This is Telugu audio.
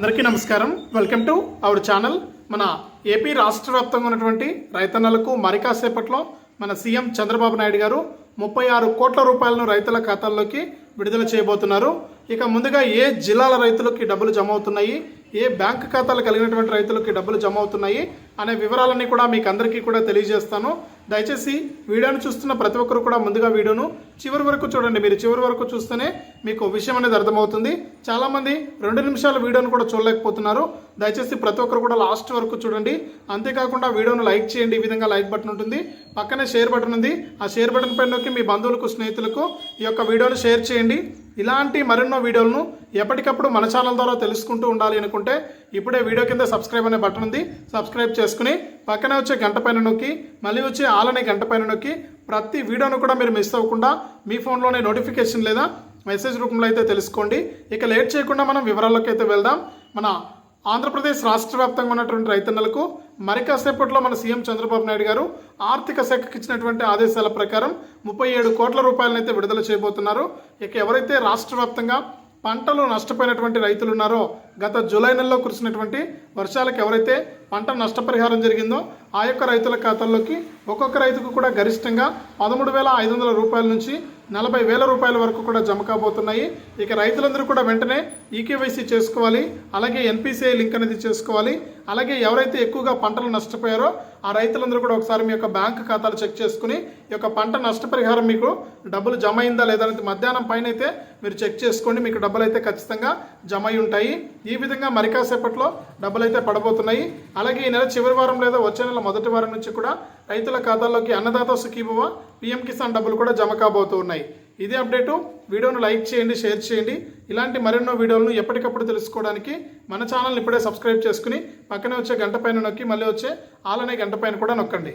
అందరికీ నమస్కారం. వెల్కమ్ టు అవర్ ఛానల్ మన ఏపీ రాష్ట్ర వ్యాప్తంగా ఉన్నటువంటి రైతన్నలకు మరి కాసేపట్లో మన సీఎం చంద్రబాబు నాయుడు గారు ముప్పై ఆరు కోట్ల రూపాయలను రైతుల ఖాతాల్లోకి విడుదల చేయబోతున్నారు. ఇక ముందుగా ఏ జిల్లాల రైతులకి డబ్బులు జమ అవుతున్నాయి? ఏ బ్యాంక్ ఖాతాలు కలిగినటువంటి రైతులకి డబ్బులు జమ అవుతున్నాయి? అనే వివరాలన్నీ కూడా మీకు అందరికీ కూడా తెలియజేస్తాను. దయచేసి వీడియోను చూస్తున్న ప్రతి ఒక్కరు కూడా ముందుగా వీడియోను చివరి వరకు చూడండి. మీరు చివరి వరకు చూస్తేనే మీకు విషయం అనేది అర్థమవుతుంది. చాలామంది రెండు నిమిషాల వీడియోను కూడా చూడలేకపోతున్నారు. దయచేసి ప్రతి ఒక్కరు కూడా లాస్ట్ వరకు చూడండి. అంతేకాకుండా వీడియోను లైక్ చేయండి. ఈ విధంగా లైక్ బటన్ ఉంటుంది. పక్కనే షేర్ బటన్ ఉంది. ఆ షేర్ బటన్ పైన నొక్కి మీ బంధువులకు స్నేహితులకు ఈ యొక్క వీడియోను షేర్ చేయండి. ఇలాంటి మరెన్నో వీడియోలను ఎప్పటికప్పుడు మన ఛానల్ ద్వారా తెలుసుకుంటూ ఉండాలి అనుకుంటే ఇప్పుడే వీడియో కింద సబ్స్క్రైబ్ అనే బటన్ ఉంది. సబ్స్క్రైబ్ చేసుకుని పక్కనే వచ్చే గంట పైన నొక్కి మళ్ళీ వచ్చే ఆల్ అనే గంట పైన నొక్కి ప్రతి వీడియోను కూడా మీరు మిస్ అవ్వకుండా మీ ఫోన్లోనే నోటిఫికేషన్ లేదా మెసేజ్ రూపంలో అయితే తెలుసుకోండి. ఇక లేట్ చేయకుండా మనం వివరాల్లోకి అయితే వెళ్దాం. మన ఆంధ్రప్రదేశ్ రాష్ట్ర వ్యాప్తంగా ఉన్నటువంటి రైతన్నలకు మరి కాసేపట్లో మన సీఎం చంద్రబాబు నాయుడు గారు ఆర్థిక శాఖకి ఇచ్చినటువంటి ఆదేశాల ప్రకారం ముప్పై ఏడు కోట్ల రూపాయలనైతే విడుదల చేయబోతున్నారు. ఇక ఎవరైతే రాష్ట్ర వ్యాప్తంగా పంటలు నష్టపోయినటువంటి రైతులు ఉన్నారో గత జూలై నెలలో కురిసినటువంటి వర్షాలకు ఎవరైతే పంట నష్టపరిహారం జరిగిందో ఆ యొక్క రైతుల ఖాతాల్లోకి ఒక్కొక్క రైతుకు కూడా గరిష్టంగా పదమూడు వేల ఐదు వందల రూపాయల నుంచి నలభై వేల రూపాయల వరకు కూడా జమ కాబోతున్నాయి. ఇక రైతులందరూ కూడా వెంటనే ఈకేవైసీ చేసుకోవాలి. అలాగే ఎన్పిసిఐ లింక్ అనేది చేసుకోవాలి. అలాగే ఎవరైతే ఎక్కువగా పంటలు నష్టపోయారో ఆ రైతులందరూ కూడా ఒకసారి మీ యొక్క బ్యాంక్ ఖాతాలు చెక్ చేసుకుని ఈ యొక్క పంట నష్టపరిహారం మీకు డబ్బులు జమ అయిందా లేదా అనేది మధ్యాహ్నం పైన అయితే మీరు చెక్ చేసుకోండి. మీకు డబ్బులు అయితే ఖచ్చితంగా జమ అయి ఉంటాయి. ఈ విధంగా మరికాసేపట్లో డబ్బులు అయితే పడబోతున్నాయి. అలాగే ఈ నెల చివరి వారం లేదా వచ్చే నెల మొదటి వారం నుంచి కూడా రైతుల ఖాతాల్లోకి అన్నదాత సుఖీభవ పిఎం కిసాన్ డబ్బులు కూడా జమ కాబోతూ ఉన్నాయి. ఇదే అప్డేటు. వీడియోను లైక్ చేయండి షేర్ చేయండి. ఇలాంటి మరెన్నో వీడియోలను ఎప్పటికప్పుడు తెలుసుకోవడానికి మన ఛానల్ని ఇప్పుడే సబ్స్క్రైబ్ చేసుకుని పక్కనే వచ్చే గంట పైన నొక్కి మళ్ళీ వచ్చే ఆలనే గంట పైన కూడా నొక్కండి.